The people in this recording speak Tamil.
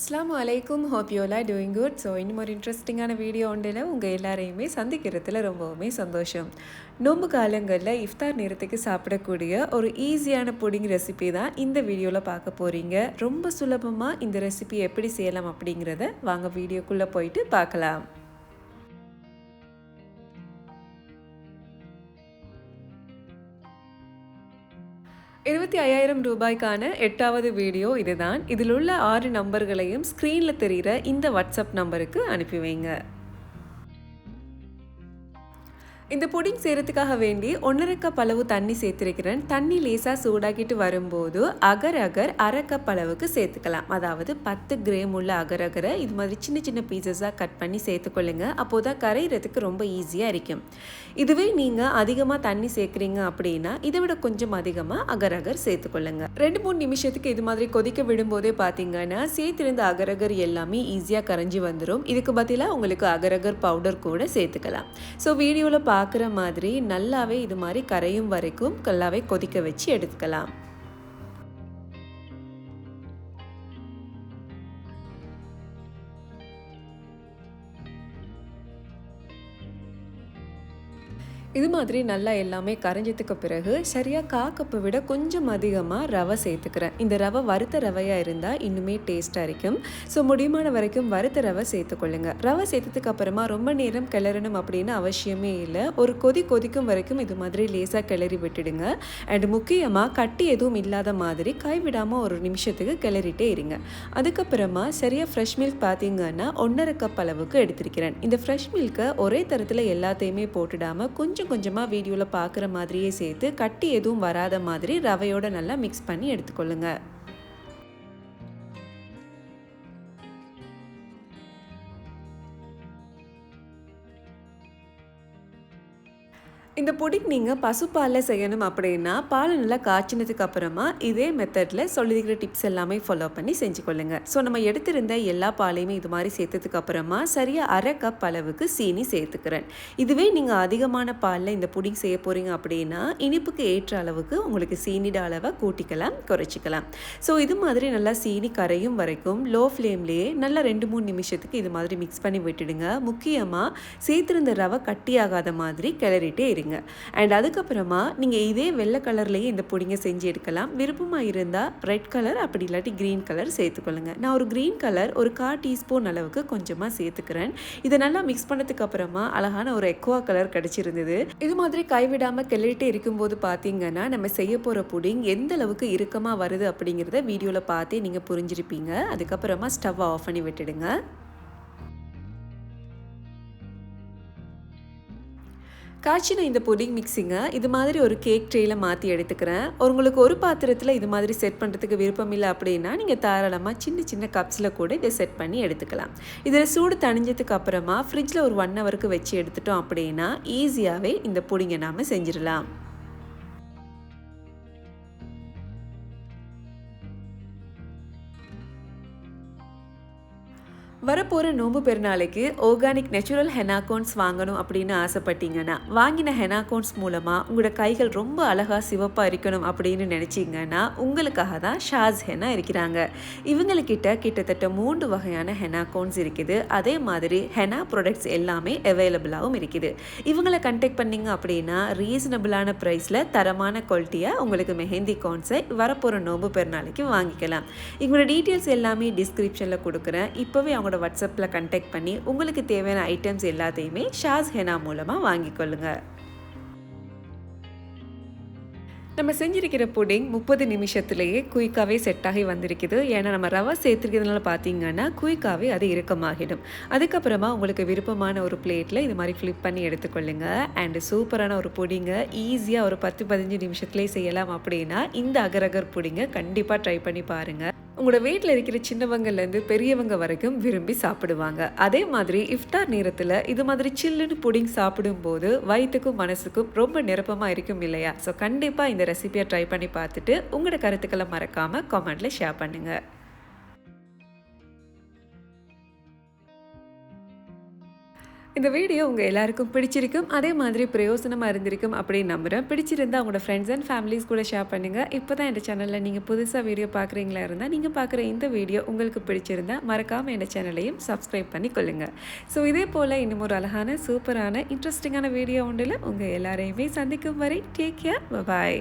அஸ்லாம் அலைக்கும் hope you all doing good so இன்னும் ஒரு இன்ட்ரெஸ்டிங்கான வீடியோ ஒன்றில் உங்கள் எல்லாரையுமே சந்திக்கிறதுல ரொம்பவுமே சந்தோஷம். நோம்பு காலங்களில் இஃப்தார் நேரத்துக்கு சாப்பிடக்கூடிய ஒரு ஈஸியான புடிங் ரெசிபி தான் இந்த வீடியோவில் பார்க்க போகிறீங்க ரொம்ப சுலபமாக இந்த ரெசிபி எப்படி செய்யலாம் அப்படிங்கிறத வாங்க வீடியோக்குள்ளே போயிட்டு பார்க்கலாம். இருபத்தி ஐயாயிரம் ரூபாய்க்கான எட்டாவது வீடியோ இதுதான். இதில் உள்ள ஆறு நம்பர்களையும் ஸ்க்ரீனில் தெரிகிற இந்த வாட்ஸ்அப் நம்பருக்கு அனுப்பி வைங்க. இந்த புடிங் செய்கிறதுக்காக வேண்டி ஒன்றரை கப் அளவு தண்ணி சேர்த்துருக்கிறேன். தண்ணி லேசாக சூடாக்கிட்டு வரும்போது அகர் அகர் அரை கப் அளவுக்கு சேர்த்துக்கலாம். அதாவது பத்து கிராம் உள்ள அகர் அகரை இது மாதிரி சின்ன சின்ன பீசஸாக கட் பண்ணி சேர்த்துக்கொள்ளுங்க. அப்போது தான் கரையிறதுக்கு ரொம்ப ஈஸியாக இருக்கும். இதுவே நீங்கள் அதிகமாக தண்ணி சேர்க்குறீங்க அப்படின்னா இதை விட கொஞ்சம் அதிகமாக அகர் அகர் சேர்த்துக்கொள்ளுங்க. ரெண்டு மூணு நிமிஷத்துக்கு இது மாதிரி கொதிக்க விடும்போதே பார்த்தீங்கன்னா சேர்த்திருந்த அகரகர் எல்லாமே ஈஸியாக கரைஞ்சி வந்துடும் இதுக்கு பதிலாக உங்களுக்கு அகரகர் பவுடர் கூட சேர்த்துக்கலாம். ஸோ வீடியோவில் பார்க்குற மாதிரி நல்லாவே இது மாதிரி கரையும் வரைக்கும் நல்லாவே கொதிக்க வச்சு எடுத்துக்கலாம். இது மாதிரி நல்லா எல்லாமே கரைஞ்சதுக்கு பிறகு சரியாக காக்கப்பை விட கொஞ்சம் அதிகமாக ரவை சேர்த்துக்கிறேன். இந்த ரவை வறுத்த ரவையாக இருந்தால் இன்னுமே டேஸ்ட்டாக இருக்கும். ஸோ முடியுமான வரைக்கும் வறுத்த ரவை சேர்த்துக்கொள்ளுங்க ரவை சேர்த்ததுக்கு அப்புறமா ரொம்ப நேரம் கிளறணும் அப்படின்னு அவசியமே இல்லை. ஒரு கொதி கொதிக்கும் வரைக்கும் இது மாதிரி லேசாக கிளறி விட்டுடுங்க. அண்ட் முக்கியமாக கட்டி எதுவும் இல்லாத மாதிரி கைவிடாமல் ஒரு நிமிஷத்துக்கு கிளறிட்டே இருங்க. அதுக்கப்புறமா சரியாக ஃப்ரெஷ் மில்க் பார்த்தீங்கன்னா ஒன்றரை கப் அளவுக்கு எடுத்திருக்கிறேன். இந்த ஃப்ரெஷ் மில்கை ஒரே தரத்தில் எல்லாத்தையுமே போட்டுடாமல் கொஞ்சம் கொஞ்சம் கொஞ்சமாக வீடியோவில் பார்க்குற மாதிரியே சேர்த்து கட்டி எதுவும் வராத மாதிரி ரவையோட நல்லா மிக்ஸ் பண்ணி எடுத்துக்கொள்ளுங்க. இந்த பொடிக்கு நீங்கள் பசுப்பாலில் செய்யணும் அப்படின்னா பால் நல்லா காய்ச்சினதுக்கு அப்புறமா இதே மெத்தடில் சொல்லியிருக்கிற டிப்ஸ் எல்லாமே ஃபாலோ பண்ணி செஞ்சு கொள்ளுங்கள் ஸோ நம்ம எடுத்திருந்த எல்லா பாலையுமே இது மாதிரி சேர்த்ததுக்கு அப்புறமா சரியாக அரை கப் அளவுக்கு சீனி சேர்த்துக்கிறேன். இதுவே நீங்கள் அதிகமான பாலில் இந்த புடிங் செய்ய போகிறீங்க அப்படின்னா இனிப்புக்கு ஏற்ற அளவுக்கு உங்களுக்கு சீனிட அளவை கூட்டிக்கலாம் குறைச்சிக்கலாம். ஸோ இது மாதிரி நல்லா சீனி கரையும் வரைக்கும் லோ ஃப்ளேம்லேயே நல்லா ரெண்டு மூணு நிமிஷத்துக்கு இது மாதிரி மிக்ஸ் பண்ணி விட்டுடுங்க. முக்கியமாக சேர்த்துருந்த ரவை கட்டியாகாத மாதிரி கிளறிட்டே இருங்க அண்ட் அதுக்கப்புறமா நீங்கள் இதே வெள்ளை கலர்லேயே இந்த பொடிங்க செஞ்சு எடுக்கலாம். விருப்பமாக இருந்தால் ரெட் கலர் அப்படி இல்லாட்டி க்ரீன் கலர் சேர்த்துக்கொள்ளுங்க. நான் ஒரு க்ரீன் கலர் ஒரு கா டீஸ்பூன் அளவுக்கு கொஞ்சமாக சேர்த்துக்கிறேன். இதை நல்லா மிக்ஸ் பண்ணதுக்கு அப்புறமா அழகான ஒரு எக்வா கலர் கிடச்சிருந்தது. இது மாதிரி கைவிடாமல் கிளறிட்டே இருக்கும்போது பார்த்தீங்கன்னா நம்ம செய்ய போகிற புடிங் எந்த அளவுக்கு இறுக்கமாக வருது அப்படிங்கிறத வீடியோவில் பார்த்தே நீங்கள் புரிஞ்சிருப்பீங்க. அதுக்கப்புறமா ஸ்டவ் ஆஃப் பண்ணி விட்டுடுங்க. காய்ச்சின இந்த புடிங் மிக்சிங்கை இது மாதிரி ஒரு கேக் ட்ரேயில் மாற்றி எடுத்துக்கிறேன். உங்களுக்கு ஒரு பாத்திரத்தில் இது மாதிரி செட் பண்ணுறதுக்கு விருப்பம் இல்லை அப்படின்னா நீங்கள் தாராளமாக சின்ன சின்ன கப்ஸில் கூட இதை செட் பண்ணி எடுத்துக்கலாம். இதில் சூடு தணிஞ்சதுக்கு அப்புறமா ஃப்ரிட்ஜில் ஒரு ஒன் ஹவருக்கு வச்சு எடுத்துட்டோம் அப்படின்னா ஈஸியாகவே இந்த புடிங்கை நாம் செஞ்சிடலாம். வரப்போகிற நோம்பு பெருநாளைக்கு ஆர்கானிக் நேச்சுரல் ஹெனாகோன்ஸ் வாங்கணும் அப்படின்னு ஆசைப்பட்டீங்கன்னா வாங்கின ஹெனாகோன்ஸ் மூலமாக உங்களோட கைகள் ரொம்ப அழகாக சிவப்பாக இருக்கணும் அப்படின்னு நினச்சிங்கன்னா உங்களுக்காக தான் ஷாஸ் ஹெனா இருக்கிறாங்க. இவங்கக்கிட்ட கிட்டத்தட்ட மூன்று வகையான ஹெனாகோன்ஸ் இருக்குது. அதே மாதிரி ஹெனா ப்ராடக்ட்ஸ் எல்லாமே அவைலபிளாகவும் இருக்குது. இவங்களை கண்டெக்ட் பண்ணிங்க அப்படின்னா ரீசனபிளான ப்ரைஸில் தரமான குவாலிட்டியாக உங்களுக்கு மெஹந்தி கோன்ஸை வரப்போகிற நோம்பு பெருநாளைக்கு வாங்கிக்கலாம். இவங்களோட டீட்டெயில்ஸ் எல்லாமே டிஸ்கிரிப்ஷனில் கொடுக்குறேன். இப்போவே அவங்க உங்களோட வாட்ஸ்அப்பில் கண்டெக்ட் பண்ணி உங்களுக்கு தேவையான ஐட்டம்ஸ் எல்லாத்தையுமே ஷாஸ் ஹெனா மூலமாக வாங்கிக்கொள்ளுங்க நம்ம செஞ்சிருக்கிற புடிங் முப்பது நிமிஷத்துலேயே குயிக்காகவே செட் ஆகி வந்திருக்குது. ஏன்னா நம்ம ரவை சேர்த்துருக்கிறதுனால பார்த்தீங்கன்னா குயிக்காகவே அது இறுக்கமாகிடும். அதுக்கப்புறமா உங்களுக்கு விருப்பமான ஒரு பிளேட்டில் இது மாதிரி ஃப்ளிப் பண்ணி எடுத்துக்கொள்ளுங்க. அண்டு சூப்பரான ஒரு புடிங்கை ஈஸியாக ஒரு பத்து பதினஞ்சு நிமிஷத்துலேயே செய்யலாம் அப்படின்னா இந்த அகரகர் புடிங்க கண்டிப்பாக ட்ரை பண்ணி பாருங்கள் உங்களோட வீட்டில் இருக்கிற சின்னவங்கள்லேருந்து பெரியவங்க வரைக்கும் விரும்பி சாப்பிடுவாங்க. அதே மாதிரி இஃப்தார் நேரத்தில் இது மாதிரி சில்லுன்னு புடிங் சாப்பிடும்போது வயிற்றுக்கும் மனசுக்கும் ரொம்ப நிரப்பமாக இருக்கும் இல்லையா? ஸோ கண்டிப்பாக இந்த ரெசிபியை ட்ரை பண்ணி பார்த்துட்டு உங்களோட கருத்துக்களை மறக்காமல் காமெண்ட்டில் ஷேர் பண்ணுங்கள் இந்த வீடியோ உங்கள் எல்லாருக்கும் பிடிச்சிருக்கும். அதே மாதிரி பிரயோசனமாக இருந்திருக்கும் அப்படின்னு நம்புகிறேன் பிடிச்சிருந்தா உங்களோட ஃப்ரெண்ட்ஸ் அண்ட் ஃபேமிலிஸ் கூட ஷேர் பண்ணுங்கள் இப்போ தான் என் சேனலில் நீங்கள் புதுசாக வீடியோ பார்க்குறீங்களா இருந்தால் நீங்கள் பார்க்குற இந்த வீடியோ உங்களுக்கு பிடிச்சிருந்தா மறக்காமல் என் சேனலையும் சப்ஸ்கிரைப் பண்ணி கொள்ளுங்கள் ஸோ இதே போல் இன்னும் ஒரு அழகான சூப்பரான இன்ட்ரெஸ்டிங்கான வீடியோ ஒன்றில் உங்கள் எல்லாரையுமே சந்திக்கும் வரை டேக் கேர் பாய்